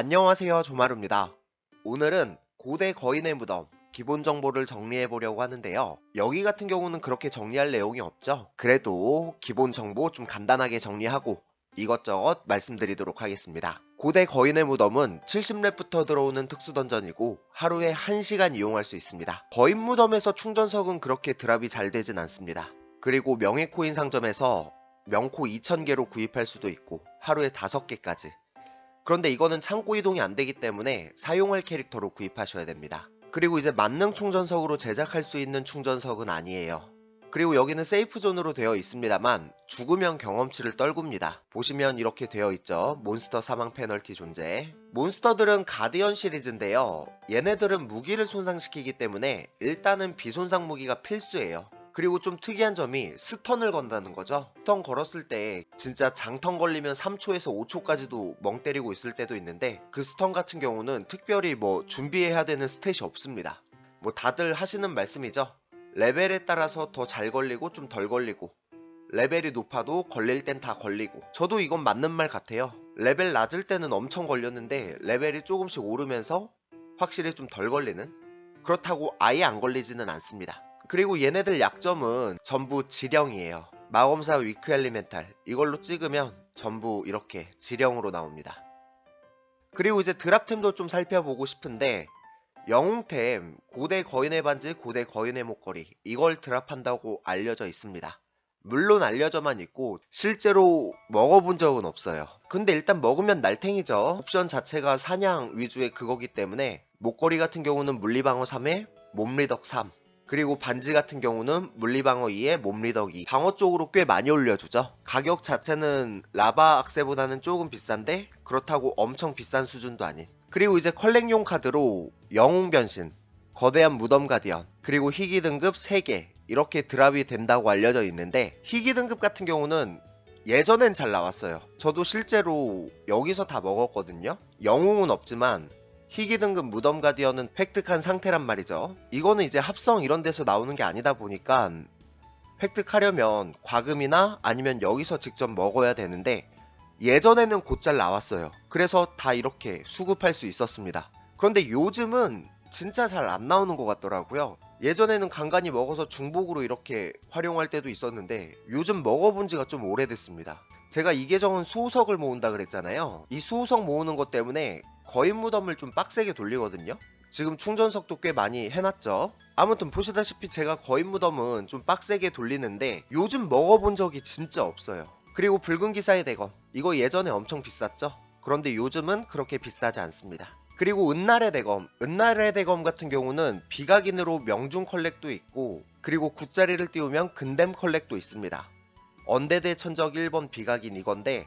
안녕하세요 조마루입니다. 오늘은 고대 거인의 무덤 기본 정보를 정리해 보려고 하는데요. 여기 같은 경우는 그렇게 정리할 내용이 없죠. 그래도 기본 정보 좀 간단하게 정리하고 이것저것 말씀드리도록 하겠습니다. 고대 거인의 무덤은 70렙부터 들어오는 특수 던전이고 하루에 1시간 이용할 수 있습니다. 거인 무덤에서 충전석은 그렇게 드랍이 잘 되진 않습니다. 그리고 명예코인 상점에서 명코 2000개로 구입할 수도 있고 하루에 5개까지 그런데 이거는 창고 이동이 안 되기 때문에 사용할 캐릭터로 구입하셔야 됩니다. 그리고 이제 만능 충전석으로 제작할 수 있는 충전석은 아니에요. 그리고 여기는 세이프 존으로 되어 있습니다만 죽으면 경험치를 떨굽니다. 보시면 이렇게 되어 있죠. 몬스터 사망 페널티 존재. 몬스터들은 가디언 시리즈인데요. 얘네들은 무기를 손상시키기 때문에 일단은 비손상 무기가 필수예요. 그리고 좀 특이한 점이 스턴을 건다는 거죠. 스턴 걸었을 때 진짜 장턴 걸리면 3초에서 5초까지도 멍 때리고 있을 때도 있는데 그 스턴 같은 경우는 특별히 뭐 준비해야 되는 스탯이 없습니다. 뭐 다들 하시는 말씀이죠. 레벨에 따라서 더 잘 걸리고 좀 덜 걸리고 레벨이 높아도 걸릴 땐 다 걸리고 저도 이건 맞는 말 같아요. 레벨 낮을 때는 엄청 걸렸는데 레벨이 조금씩 오르면서 확실히 좀 덜 걸리는 그렇다고 아예 안 걸리지는 않습니다. 그리고 얘네들 약점은 전부 지령이에요. 마검사 위크 엘리멘탈 이걸로 찍으면 전부 이렇게 지령으로 나옵니다. 그리고 이제 드랍템도 좀 살펴보고 싶은데 영웅템 고대 거인의 반지 고대 거인의 목걸이 이걸 드랍한다고 알려져 있습니다. 물론 알려져만 있고 실제로 먹어본 적은 없어요. 근데 일단 먹으면 날탱이죠. 옵션 자체가 사냥 위주의 그거기 때문에 목걸이 같은 경우는 물리방어 3에 몸리덕 3 그리고 반지 같은 경우는 물리방어 2에 몸리덕 2 방어 쪽으로 꽤 많이 올려주죠. 가격 자체는 라바 악세보다는 조금 비싼데 그렇다고 엄청 비싼 수준도 아닌. 그리고 이제 컬렉용 카드로 영웅 변신 거대한 무덤 가디언 그리고 희귀 등급 3개 이렇게 드랍이 된다고 알려져 있는데 희귀 등급 같은 경우는 예전엔 잘 나왔어요. 저도 실제로 여기서 다 먹었거든요. 영웅은 없지만 희귀 등급 무덤 가디언은 획득한 상태란 말이죠. 이거는 이제 합성 이런 데서 나오는 게 아니다 보니까 획득하려면 과금이나 아니면 여기서 직접 먹어야 되는데 예전에는 곧잘 나왔어요. 그래서 다 이렇게 수급할 수 있었습니다. 그런데 요즘은 진짜 잘 안 나오는 것 같더라고요. 예전에는 간간히 먹어서 중복으로 이렇게 활용할 때도 있었는데 요즘 먹어본 지가 좀 오래됐습니다. 제가 이 계정은 수호석을 모은다 그랬잖아요. 이 수호석 모으는 것 때문에 거인 무덤을 좀 빡세게 돌리거든요. 지금 충전석도 꽤 많이 해놨죠. 아무튼 보시다시피 제가 거인 무덤은 좀 빡세게 돌리는데 요즘 먹어본 적이 진짜 없어요. 그리고 붉은 기사의 대검 이거 예전에 엄청 비쌌죠. 그런데 요즘은 그렇게 비싸지 않습니다. 그리고 은날의 대검 은날의 대검 같은 경우는 비각인으로 명중 컬렉도 있고 그리고 굿자리를 띄우면 근댐 컬렉도 있습니다. 언데드 천적 1번 비각인 이건데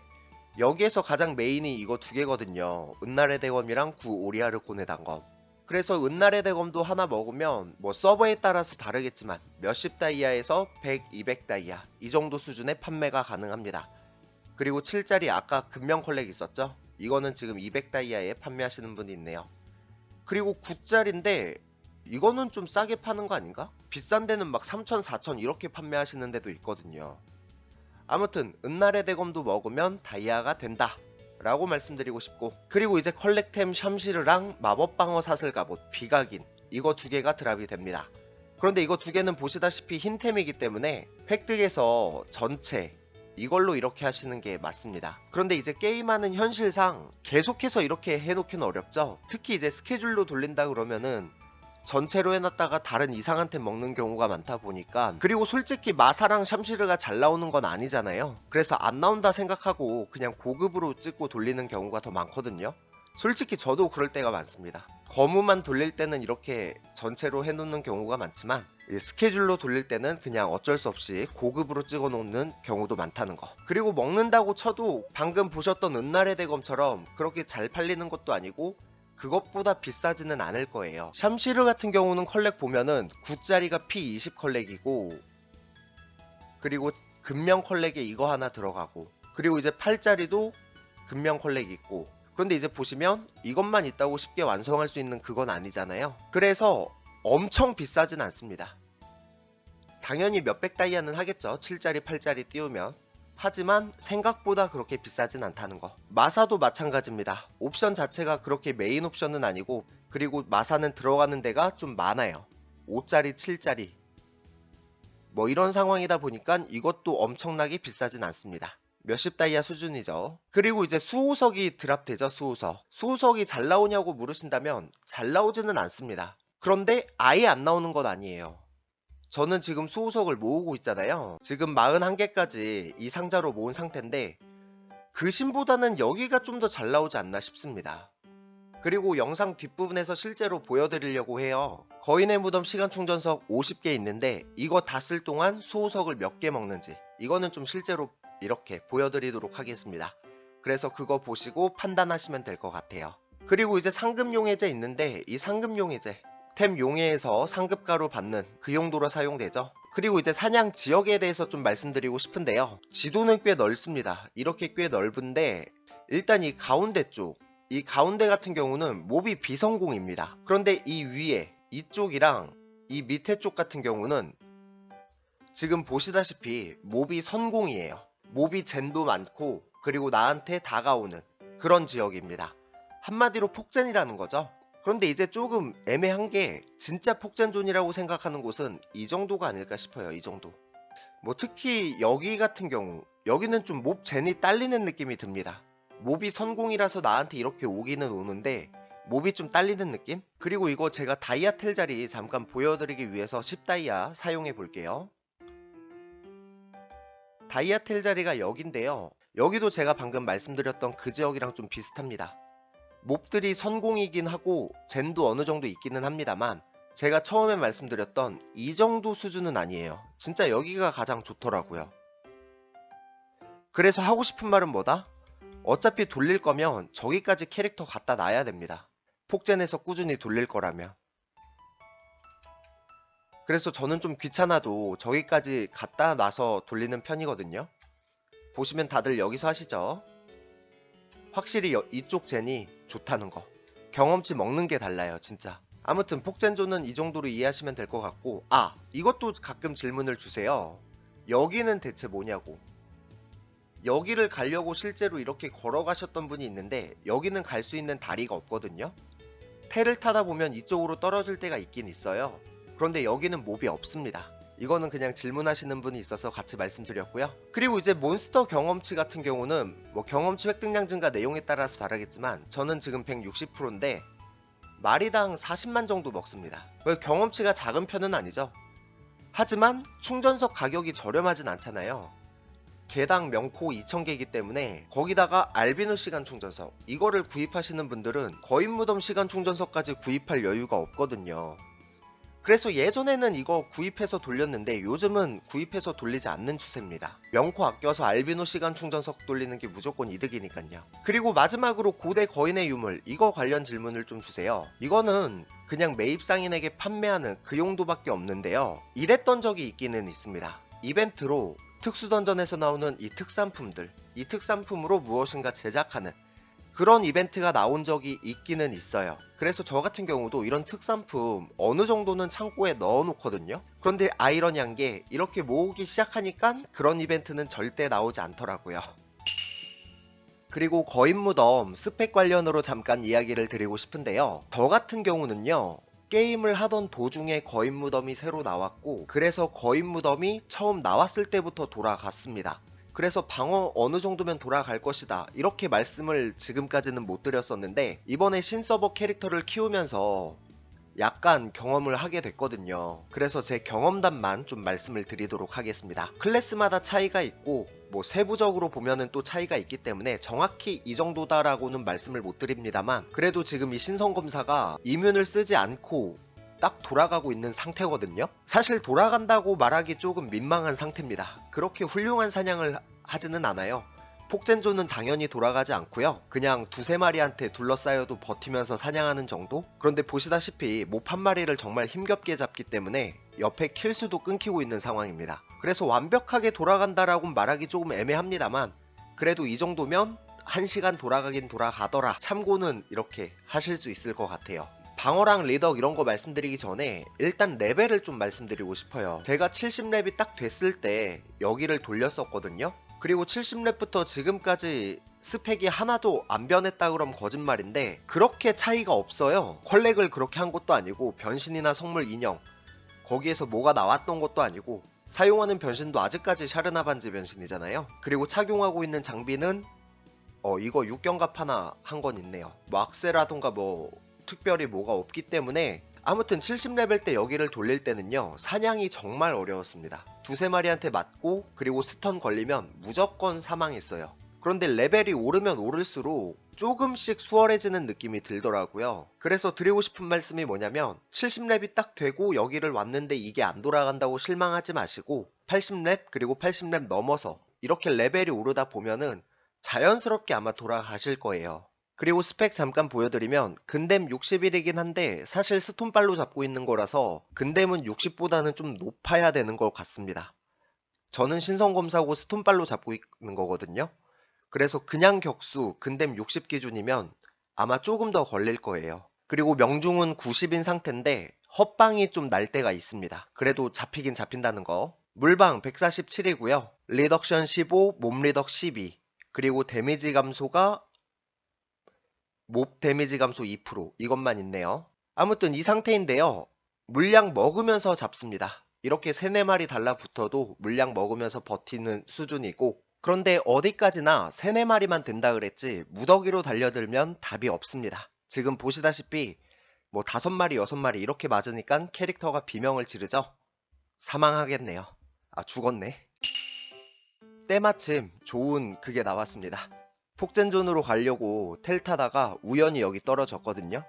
여기에서 가장 메인이 이거 두 개거든요. 은날의 대검이랑 구 오리아르 고네 단검. 그래서 은날의 대검도 하나 먹으면 뭐 서버에 따라서 다르겠지만 몇십 다이아에서 100, 200 다이아 이 정도 수준의 판매가 가능합니다. 그리고 7짜리 아까 금명 컬렉 있었죠? 이거는 지금 200 다이아에 판매하시는 분이 있네요. 그리고 9짜리인데 이거는 좀 싸게 파는 거 아닌가? 비싼 데는 막 3천, 4천 이렇게 판매하시는 데도 있거든요. 아무튼 은날의 대검도 먹으면 다이아가 된다 라고 말씀드리고 싶고 그리고 이제 컬렉템 샴시르랑 마법방어 사슬 갑옷 비각인 이거 두 개가 드랍이 됩니다 그런데 이거 두 개는 보시다시피 흰템이기 때문에 획득해서 전체 이걸로 이렇게 하시는 게 맞습니다. 그런데 이제 게임하는 현실상 계속해서 이렇게 해놓기는 어렵죠. 특히 이제 스케줄로 돌린다 그러면은 전체로 해놨다가 다른 이상한 템 먹는 경우가 많다 보니까 그리고 솔직히 마사랑 샴시르가 잘 나오는 건 아니잖아요. 그래서 안 나온다 생각하고 그냥 고급으로 찍고 돌리는 경우가 더 많거든요. 솔직히 저도 그럴 때가 많습니다. 거무만 돌릴 때는 이렇게 전체로 해놓는 경우가 많지만 스케줄로 돌릴 때는 그냥 어쩔 수 없이 고급으로 찍어 놓는 경우도 많다는 거. 그리고 먹는다고 쳐도 방금 보셨던 은날의 대검처럼 그렇게 잘 팔리는 것도 아니고 그것보다 비싸지는 않을 거예요. 샴시르 같은 경우는 컬렉 보면은 9짜리가 P20 컬렉이고 그리고 금명 컬렉에 이거 하나 들어가고 그리고 이제 8짜리도 금명 컬렉 있고 그런데 이제 보시면 이것만 있다고 쉽게 완성할 수 있는 그건 아니잖아요. 그래서 엄청 비싸진 않습니다. 당연히 몇백 다이아는 하겠죠. 7짜리, 8짜리 띄우면 하지만 생각보다 그렇게 비싸진 않다는 거. 마사도 마찬가지입니다. 옵션 자체가 그렇게 메인 옵션은 아니고 그리고 마사는 들어가는 데가 좀 많아요. 5짜리, 7짜리. 뭐 이런 상황이다 보니까 이것도 엄청나게 비싸진 않습니다. 몇십 다이아 수준이죠. 그리고 이제 수호석이 드랍되죠, 수호석. 수호석이 잘 나오냐고 물으신다면 잘 나오지는 않습니다. 그런데 아예 안 나오는 건 아니에요. 저는 지금 수호석을 모으고 있잖아요. 지금 41개까지 이 상자로 모은 상태인데 그 신보다는 여기가 좀 더 잘 나오지 않나 싶습니다. 그리고 영상 뒷부분에서 실제로 보여드리려고 해요. 거인의 무덤 시간 충전석 50개 있는데 이거 다 쓸 동안 수호석을 몇 개 먹는지 이거는 좀 실제로 이렇게 보여드리도록 하겠습니다. 그래서 그거 보시고 판단하시면 될 것 같아요. 그리고 이제 상급 용해제 있는데 이 상급 용해제 템 용해에서 상급가로 받는 그 용도로 사용되죠. 그리고 이제 사냥 지역에 대해서 좀 말씀드리고 싶은데요. 지도는 꽤 넓습니다. 이렇게 꽤 넓은데 일단 이 가운데 쪽, 이 가운데 같은 경우는 몹이 비성공입니다. 그런데 이 위에 이쪽이랑 이 밑에 쪽 같은 경우는 지금 보시다시피 몹이 선공이에요. 몹이 젠도 많고 그리고 나한테 다가오는 그런 지역입니다. 한마디로 폭젠이라는 거죠. 그런데 이제 조금 애매한 게 진짜 폭젠존이라고 생각하는 곳은 이 정도가 아닐까 싶어요. 이 정도. 뭐 특히 여기 같은 경우 여기는 좀 몹 젠이 딸리는 느낌이 듭니다. 몹이 선공이라서 나한테 이렇게 오기는 오는데 몹이 좀 딸리는 느낌? 그리고 이거 제가 다이아 텔 자리 잠깐 보여드리기 위해서 10다이아 사용해 볼게요. 다이아 텔 자리가 여긴데요. 여기도 제가 방금 말씀드렸던 그 지역이랑 좀 비슷합니다. 몹들이 선공이긴 하고 젠도 어느 정도 있기는 합니다만 제가 처음에 말씀드렸던 이 정도 수준은 아니에요. 진짜 여기가 가장 좋더라고요. 그래서 하고 싶은 말은 뭐다? 어차피 돌릴 거면 저기까지 캐릭터 갖다 놔야 됩니다. 폭젠에서 꾸준히 돌릴 거라면. 그래서 저는 좀 귀찮아도 저기까지 갖다 놔서 돌리는 편이거든요. 보시면 다들 여기서 하시죠. 확실히 여- 이쪽 젠이 좋다는 거. 경험치 먹는 게 달라요, 진짜. 아무튼 폭젠존은 이 정도로 이해하시면 될 것 같고, 아, 이것도 가끔 질문을 주세요. 여기는 대체 뭐냐고. 여기를 가려고 실제로 이렇게 걸어가셨던 분이 있는데, 여기는 갈 수 있는 다리가 없거든요. 테를 타다 보면 이쪽으로 떨어질 때가 있긴 있어요. 그런데 여기는 몹이 없습니다. 이거는 그냥 질문하시는 분이 있어서 같이 말씀드렸고요. 그리고 이제 몬스터 경험치 같은 경우는 뭐 경험치 획득량 증가 내용에 따라서 다르겠지만 저는 지금 160%인데 마리당 40만 정도 먹습니다. 그 경험치가 작은 편은 아니죠. 하지만 충전석 가격이 저렴하진 않잖아요. 개당 명코 2,000개이기 때문에 거기다가 알비노 시간 충전석 이거를 구입하시는 분들은 거인 무덤 시간 충전석까지 구입할 여유가 없거든요. 그래서 예전에는 이거 구입해서 돌렸는데 요즘은 구입해서 돌리지 않는 추세입니다. 명코 아껴서 알비노 시간 충전석 돌리는 게 무조건 이득이니까요. 그리고 마지막으로 고대 거인의 유물 이거 관련 질문을 좀 주세요. 이거는 그냥 매입상인에게 판매하는 그 용도밖에 없는데요. 이랬던 적이 있기는 있습니다. 이벤트로 특수 던전에서 나오는 이 특산품들, 이 특산품으로 무엇인가 제작하는 그런 이벤트가 나온 적이 있기는 있어요. 그래서 저 같은 경우도 이런 특산품 어느 정도는 창고에 넣어 놓거든요. 그런데 아이러니한 게 이렇게 모으기 시작하니까 그런 이벤트는 절대 나오지 않더라고요. 그리고 거인 무덤 스펙 관련으로 잠깐 이야기를 드리고 싶은데요. 저 같은 경우는요. 게임을 하던 도중에 거인 무덤이 새로 나왔고 그래서 거인 무덤이 처음 나왔을 때부터 돌아갔습니다. 그래서 방어 어느 정도면 돌아갈 것이다. 이렇게 말씀을 지금까지는 못 드렸었는데 이번에 신서버 캐릭터를 키우면서 약간 경험을 하게 됐거든요. 그래서 제 경험담만 좀 말씀을 드리도록 하겠습니다. 클래스마다 차이가 있고 뭐 세부적으로 보면은 또 차이가 있기 때문에 정확히 이 정도다라고는 말씀을 못 드립니다만 그래도 지금 이 신성검사가 이뮨을 쓰지 않고 딱 돌아가고 있는 상태거든요. 사실 돌아간다고 말하기 조금 민망한 상태입니다. 그렇게 훌륭한 사냥을 하지는 않아요. 폭젠존은 당연히 돌아가지 않고요. 그냥 두세 마리한테 둘러싸여도 버티면서 사냥하는 정도? 그런데 보시다시피 몹한 마리를 정말 힘겹게 잡기 때문에 옆에 킬 수도 끊기고 있는 상황입니다. 그래서 완벽하게 돌아간다라고 말하기 조금 애매합니다만 그래도 이 정도면 1시간 돌아가긴 돌아가더라. 참고는 이렇게 하실 수 있을 것 같아요. 방어랑 리덕 이런 거 말씀드리기 전에 일단 레벨을 좀 말씀드리고 싶어요. 제가 70렙이 딱 됐을 때 여기를 돌렸었거든요. 그리고 70렙부터 지금까지 스펙이 하나도 안 변했다 그럼 거짓말인데 그렇게 차이가 없어요. 컬렉을 그렇게 한 것도 아니고 변신이나 성물 인형 거기에서 뭐가 나왔던 것도 아니고 사용하는 변신도 아직까지 샤르나 반지 변신이잖아요. 그리고 착용하고 있는 장비는 어 이거 육경갑 하나 한 건 있네요. 뭐 악세라던가 뭐 특별히 뭐가 없기 때문에 아무튼 70레벨 때 여기를 돌릴 때는요 사냥이 정말 어려웠습니다. 두세 마리한테 맞고 그리고 스턴 걸리면 무조건 사망했어요. 그런데 레벨이 오르면 오를수록 조금씩 수월해지는 느낌이 들더라고요. 그래서 드리고 싶은 말씀이 뭐냐면 70렙이 딱 되고 여기를 왔는데 이게 안 돌아간다고 실망하지 마시고 80렙 그리고 80렙 넘어서 이렇게 레벨이 오르다 보면은 자연스럽게 아마 돌아가실 거예요. 그리고 스펙 잠깐 보여드리면 근댐 60이긴 한데 사실 스톤발로 잡고 있는 거라서 근댐은 60보다는 좀 높아야 되는 것 같습니다. 저는 신성검사고 스톤발로 잡고 있는 거거든요. 그래서 그냥 격수 근댐 60 기준이면 아마 조금 더 걸릴 거예요. 그리고 명중은 90인 상태인데 헛방이 좀 날 때가 있습니다. 그래도 잡히긴 잡힌다는 거. 물방 147이고요. 리덕션 15, 몸 리덕 12. 그리고 데미지 감소가 몹 데미지 감소 2% 이것만 있네요. 아무튼 이 상태인데요. 물량 먹으면서 잡습니다. 이렇게 3, 4마리 달라붙어도 물량 먹으면서 버티는 수준이고 그런데 어디까지나 3, 4마리만 된다 그랬지 무더기로 달려들면 답이 없습니다. 지금 보시다시피 뭐 5마리, 6마리 이렇게 맞으니까 캐릭터가 비명을 지르죠? 사망하겠네요. 아 죽었네. 때마침 좋은 그게 나왔습니다. 폭젠존으로 가려고 텔 타다가 우연히 여기 떨어졌거든요.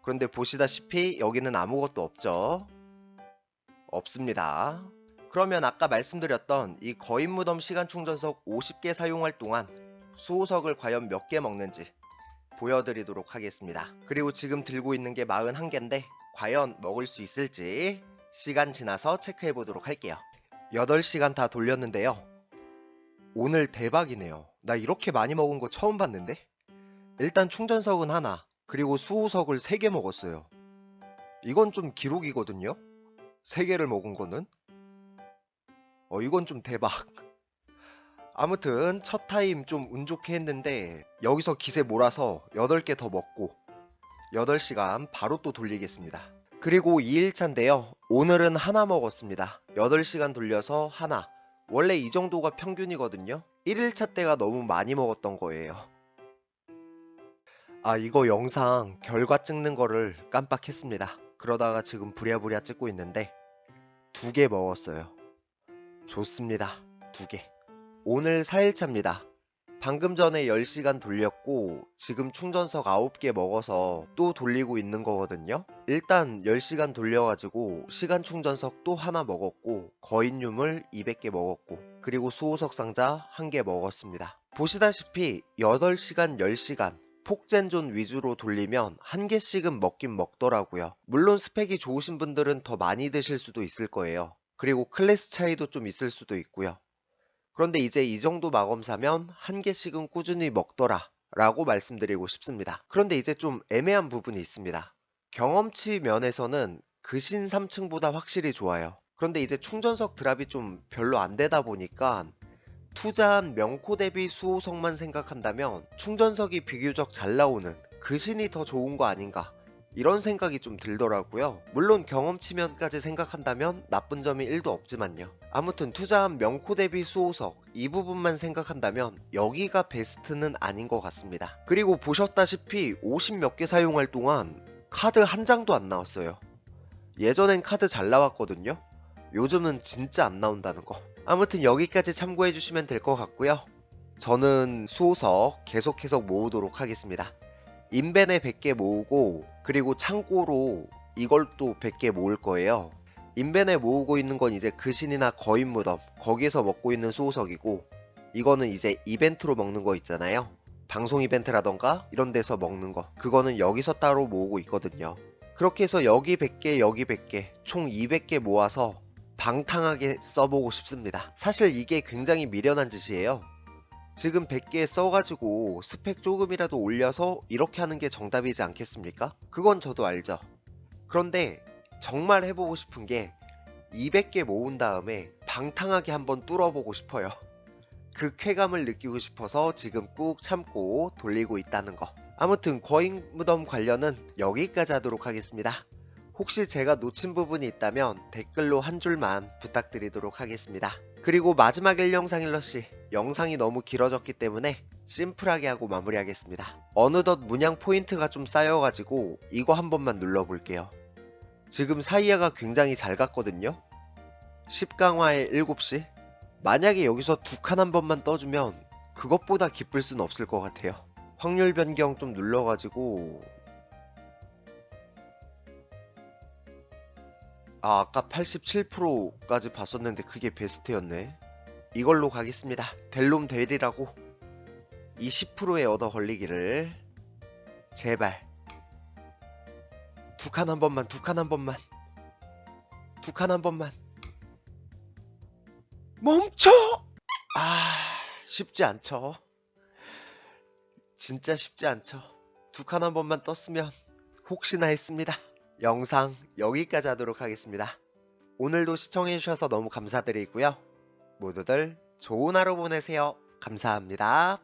그런데 보시다시피 여기는 아무것도 없죠. 없습니다. 그러면 아까 말씀드렸던 이 거인 무덤 시간 충전석 50개 사용할 동안 수호석을 과연 몇 개 먹는지 보여드리도록 하겠습니다. 그리고 지금 들고 있는 게 41개인데 과연 먹을 수 있을지 시간 지나서 체크해 보도록 할게요. 8시간 다 돌렸는데요. 오늘 대박이네요. 나 이렇게 많이 먹은 거 처음 봤는데? 일단 충전석은 하나, 그리고 수호석을 3개 먹었어요. 이건 좀 기록이거든요? 3개를 먹은 거는? 어, 이건 좀 대박. 아무튼 첫 타임 좀 운 좋게 했는데 여기서 기세 몰아서 8개 더 먹고 8시간 바로 또 돌리겠습니다. 그리고 2일차인데요. 오늘은 하나 먹었습니다. 8시간 돌려서 하나. 원래 이 정도가 평균이거든요. 1일차 때가 너무 많이 먹었던 거예요. 아, 이거 영상 결과 찍는 거를 깜빡했습니다. 그러다가 지금 부랴부랴 찍고 있는데 두 개 먹었어요. 좋습니다. 두 개. 오늘 4일차입니다. 방금 전에 10시간 돌렸고 지금 충전석 9개 먹어서 또 돌리고 있는 거거든요. 일단 10시간 돌려가지고 시간 충전석 또 하나 먹었고 거인유물 200개 먹었고 그리고 수호석 상자 1개 먹었습니다. 보시다시피 8시간 10시간 폭젠존 위주로 돌리면 한 개씩은 먹긴 먹더라고요. 물론 스펙이 좋으신 분들은 더 많이 드실 수도 있을 거예요. 그리고 클래스 차이도 좀 있을 수도 있고요. 그런데 이제 이 정도 마검 사면 한 개씩은 꾸준히 먹더라 라고 말씀드리고 싶습니다. 그런데 이제 좀 애매한 부분이 있습니다. 경험치 면에서는 그신 3층보다 확실히 좋아요. 그런데 이제 충전석 드랍이 좀 별로 안 되다 보니까 투자한 명코 대비 수호석만 생각한다면 충전석이 비교적 잘 나오는 그신이 더 좋은 거 아닌가 이런 생각이 좀 들더라고요. 물론 경험치면까지 생각한다면 나쁜 점이 1도 없지만요. 아무튼 투자한 명코 대비 수호석 이 부분만 생각한다면 여기가 베스트는 아닌 것 같습니다. 그리고 보셨다시피 50 몇 개 사용할 동안 카드 한 장도 안 나왔어요. 예전엔 카드 잘 나왔거든요. 요즘은 진짜 안 나온다는 거. 아무튼 여기까지 참고해 주시면 될 것 같고요. 저는 수호석 계속해서 모으도록 하겠습니다. 인벤에 100개 모으고 그리고 창고로 이걸 또 100개 모을 거예요. 인벤에 모으고 있는 건 이제 그신이나 거인 무덤 거기에서 먹고 있는 수호석이고 이거는 이제 이벤트로 먹는 거 있잖아요. 방송 이벤트라던가 이런 데서 먹는 거 그거는 여기서 따로 모으고 있거든요. 그렇게 해서 여기 100개 여기 100개 총 200개 모아서 방탕하게 써보고 싶습니다. 사실 이게 굉장히 미련한 짓이에요. 지금 100개 써가지고 스펙 조금이라도 올려서 이렇게 하는 게 정답이지 않겠습니까? 그건 저도 알죠. 그런데 정말 해보고 싶은 게 200개 모은 다음에 방탕하게 한번 뚫어보고 싶어요. 그 쾌감을 느끼고 싶어서 지금 꾹 참고 돌리고 있다는 거. 아무튼 거인 무덤 관련은 여기까지 하도록 하겠습니다. 혹시 제가 놓친 부분이 있다면 댓글로 한 줄만 부탁드리도록 하겠습니다. 그리고 마지막 1영상 일러시 영상이 너무 길어졌기 때문에 심플하게 하고 마무리하겠습니다. 어느덧 문양 포인트가 좀 쌓여가지고 이거 한 번만 눌러볼게요. 지금 사이야가 굉장히 잘 갔거든요. 10강화에 7시? 만약에 여기서 두 칸 한 번만 떠주면 그것보다 기쁠 순 없을 것 같아요. 확률 변경 좀 눌러가지고 아 아까 87%까지 봤었는데 그게 베스트였네. 이걸로 가겠습니다. 델롬 델이라고 이 10%의 얻어 걸리기를 제발 두 칸 한 번만 두 칸 한 번만 두 칸 한 번만 멈춰! 아 쉽지 않죠. 진짜 쉽지 않죠. 두 칸 한 번만 떴으면 혹시나 했습니다. 영상 여기까지 하도록 하겠습니다. 오늘도 시청해주셔서 너무 감사드리고요. 모두들 좋은 하루 보내세요. 감사합니다.